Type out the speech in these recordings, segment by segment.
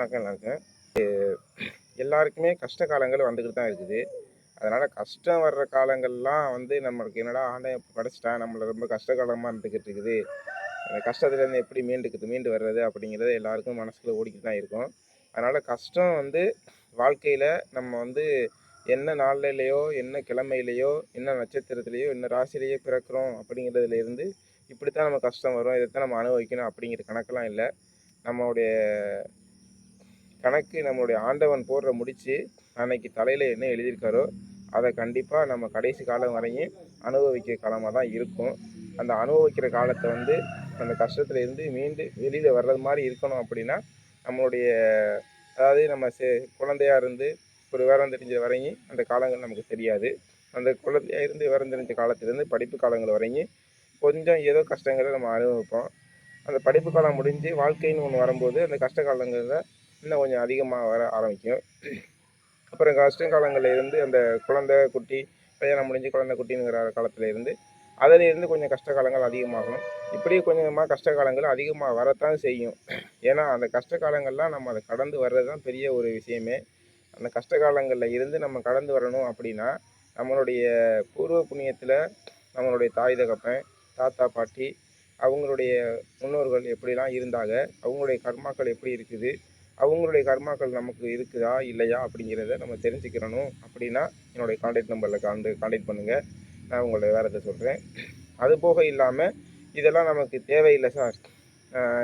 வணக்கம் வணக்கம். எல்லாருக்குமே கஷ்ட காலங்கள் வந்துக்கிட்டு தான் இருக்குது. அதனால் கஷ்டம் வர்ற காலங்கள்லாம் வந்து நம்மளுக்கு என்னடா ஆண்டவன் படைச்சிட்டான் நம்மளை ரொம்ப கஷ்ட காலமாக இருந்துக்கிட்டு இருக்குது. அந்த கஷ்டத்துலேருந்து எப்படி மீண்டுக்கு மீண்டு வர்றது அப்படிங்கிறது எல்லாருக்கும் மனசில் ஓடிக்கிட்டு தான் இருக்கும். அதனால் கஷ்டம் வந்து வாழ்க்கையில் நம்ம வந்து என்ன நாளிலேயோ என்ன கிழமையிலையோ என்ன நட்சத்திரத்துலேயோ என்ன ராசிலேயோ பிறக்கிறோம் அப்படிங்கிறதுல இருந்து இப்படி தான் நம்ம கஷ்டம் வரும். இதைத்தான் நம்ம அனுபவிக்கணும் அப்படிங்கிற கணக்கெல்லாம் இல்லை. நம்மளுடைய கணக்கு நம்மளுடைய ஆண்டவன் போடுற முடித்து அன்னைக்கு தலையில் என்ன எழுதியிருக்காரோ அதை கண்டிப்பாக நம்ம கடைசி காலம் வரையும் அனுபவிக்கிற காலமாக தான் இருக்கும். அந்த அனுபவிக்கிற காலத்தை வந்து அந்த கஷ்டத்தில் இருந்து மீண்டு வெளியில் வர்றது மாதிரி இருக்கணும் அப்படின்னா நம்மளுடைய அதாவது நம்ம சே குழந்தையாக இருந்து ஒரு விவரம் தெரிஞ்ச வரையும் அந்த காலங்கள் நமக்கு தெரியாது. அந்த குழந்தையாக இருந்து விவரம் தெரிஞ்ச காலத்துலேருந்து படிப்பு காலங்கள் வரையும் கொஞ்சம் ஏதோ கஷ்டங்களை நம்ம அனுபவிப்போம். அந்த படிப்பு காலம் முடிஞ்சு வாழ்க்கைன்னு ஒன்று வரும்போது அந்த கஷ்ட காலங்களில் இன்னும் கொஞ்சம் அதிகமாக வர ஆரம்பிக்கும். அப்புறம் கஷ்ட காலங்களில் இருந்து அந்த குழந்தை குட்டி கல்யாணம் முடிஞ்சு குழந்தை குட்டிங்கிற காலத்தில் இருந்து கொஞ்சம் கஷ்ட காலங்கள் அதிகமாகும் இப்படி கொஞ்சமாக கஷ்ட காலங்கள் அதிகமாக வரத்தான் செய்யும். ஏன்னா அந்த கஷ்ட காலங்கள்லாம் நம்ம அதை கடந்து வர்றது தான் பெரிய ஒரு விஷயமே. அந்த கஷ்ட காலங்களில் இருந்து நம்ம கடந்து வரணும் அப்படின்னா நம்மளுடைய பூர்வ புண்ணியத்தில் நம்மளுடைய தாய் தகப்பன் தாத்தா பாட்டி அவங்களுடைய முன்னோர்கள் எப்படிலாம் இருந்தாங்க அவங்களுடைய கர்மாக்கள் எப்படி இருக்குது அவங்களுடைய கர்மாக்கள் நமக்கு இருக்குதா இல்லையா அப்படிங்கிறத நம்ம தெரிஞ்சுக்கிறணும். அப்படின்னா என்னுடைய காண்டாக்ட் நம்பரில் காண்டு காண்டாக்ட் பண்ணுங்கள் நான் உங்களுடைய வேறதை சொல்கிறேன் அது போக இல்லாமல் இதெல்லாம் நமக்கு தேவையில்லை சார்.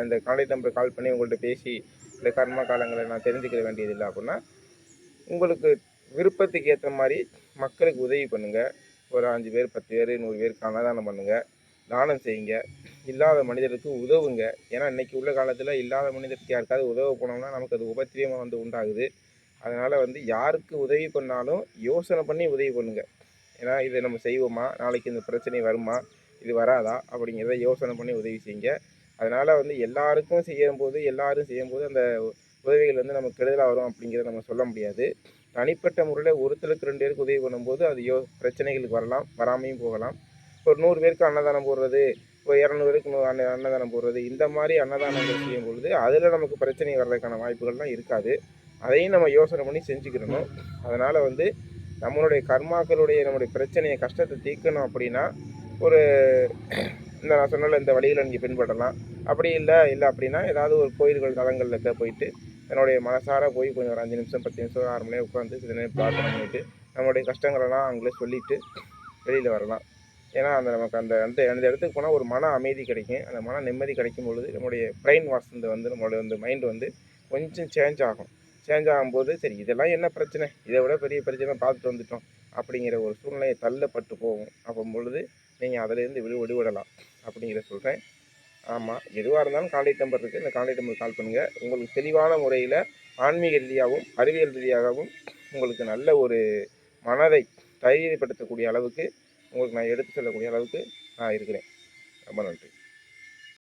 இந்த காண்டாக்ட் நம்பர் கால் பண்ணி உங்கள்கிட்ட பேசி இந்த கர்மா காலங்களை நான் தெரிஞ்சுக்கிற வேண்டியதில்லை அப்படின்னா உங்களுக்கு விருப்பத்துக்கு ஏற்ற மாதிரி மக்களுக்கு உதவி பண்ணுங்கள் ஒரு அஞ்சு பேர் பத்து பேர் நூறு பேருக்கு அன்னதானம் பண்ணுங்கள் தானம் செய்யுங்க. இல்லாத மனிதருக்கு உதவுங்க. ஏன்னா இன்றைக்கி உள்ள காலத்தில் இல்லாத மனிதருக்கு யாருக்காவது உதவ போனோம்னா நமக்கு அது உபத்திரியமாக வந்து உண்டாகுது. அதனால் வந்து யாருக்கு உதவி பண்ணாலும் யோசனை பண்ணி உதவி பண்ணுங்கள் ஏன்னா இதை நம்ம செய்வோமா? நாளைக்கு இந்த பிரச்சனை வருமா? இது வராதா? அப்படிங்கிறத யோசனை பண்ணி உதவி செய்யுங்க. அதனால் வந்து எல்லாருக்கும் செய்யும்போது எல்லாரும் செய்யும்போது அந்த உதவிகள் வந்து நமக்கு கெடுதலாக வரும் அப்படிங்கிறத நம்ம சொல்ல முடியாது. தனிப்பட்ட முறையில் ஒருத்தருக்கு ரெண்டு பேருக்கு உதவி பண்ணும்போது அது யோ பிரச்சனைகளுக்கு வரலாம் வராமையும் போகலாம். ஒரு நூறு பேருக்கு அன்னதானம் போடுறது இப்போ இரநூறுக்கு அன்னதானம் போடுறது இந்த மாதிரி அன்னதானங்கள் செய்யும் பொழுது அதில் நமக்கு பிரச்சனை வர்றதுக்கான வாய்ப்புகள்லாம் இருக்காது. அதையும் நம்ம யோசனை பண்ணி செஞ்சுக்கிடணும். அதனால் வந்து நம்மளுடைய கர்மாக்களுடைய நம்முடைய பிரச்சனையை கஷ்டத்தை தீர்க்கணும் அப்படின்னா ஒரு இந்த நான் சொன்னல இந்த வழியில் நீங்கள் பின்பற்றலாம். அப்படி இல்லை இல்லை அப்படின்னா ஏதாவது ஒரு கோயில்கள் தலங்களில் போயிட்டு என்னுடைய மனசார போய் கொஞ்சம் ஒரு அஞ்சு நிமிஷம் பத்து நிமிஷம் ஆறு மணி நேரம் உட்காந்து சில நேரம் பிரார்த்தனை பண்ணிவிட்டு நம்மளுடைய கஷ்டங்களெல்லாம் அவங்களே சொல்லிட்டு வெளியில் வரலாம். ஏன்னா அந்த நமக்கு அந்த அந்த அந்த இடத்துக்கு போனால் ஒரு மன அமைதி கிடைக்கும். அந்த மன நிம்மதி கிடைக்கும் பொழுது நம்மளுடைய பிரெயின் வாஷ் வந்து நம்மளுடைய அந்த மைண்டு வந்து கொஞ்சம் சேஞ்ச் ஆகும். சேஞ்ச் ஆகும்போது சரி இதெல்லாம் என்ன பிரச்சனை? இதை விட பெரிய பிரச்சனை பார்த்துட்டு வந்துட்டோம். அப்படிங்கிற ஒரு சூழ்நிலையை தள்ளப்பட்டு போகும். அப்போ பொழுது நீங்கள் அதிலேருந்து விடு விடுபடலாம் அப்படிங்கிற சொல்கிறேன் ஆமாம் எதுவாக இருந்தாலும் காண்டாக்ட் நம்பர் இருக்குது இந்த காண்டாக்ட் நம்பர் கால் பண்ணுங்கள் உங்களுக்கு தெளிவான முறையில் ஆன்மீக ரீதியாகவும் அறிவியல் ரீதியாகவும் உங்களுக்கு நல்ல ஒரு மனதை தைரியப்படுத்தக்கூடிய அளவுக்கு உங்களுக்கு நான் எடுத்து சொல்லக்கூடிய அளவுக்கு நான் இருக்கிறேன். ரொம்ப நன்றி.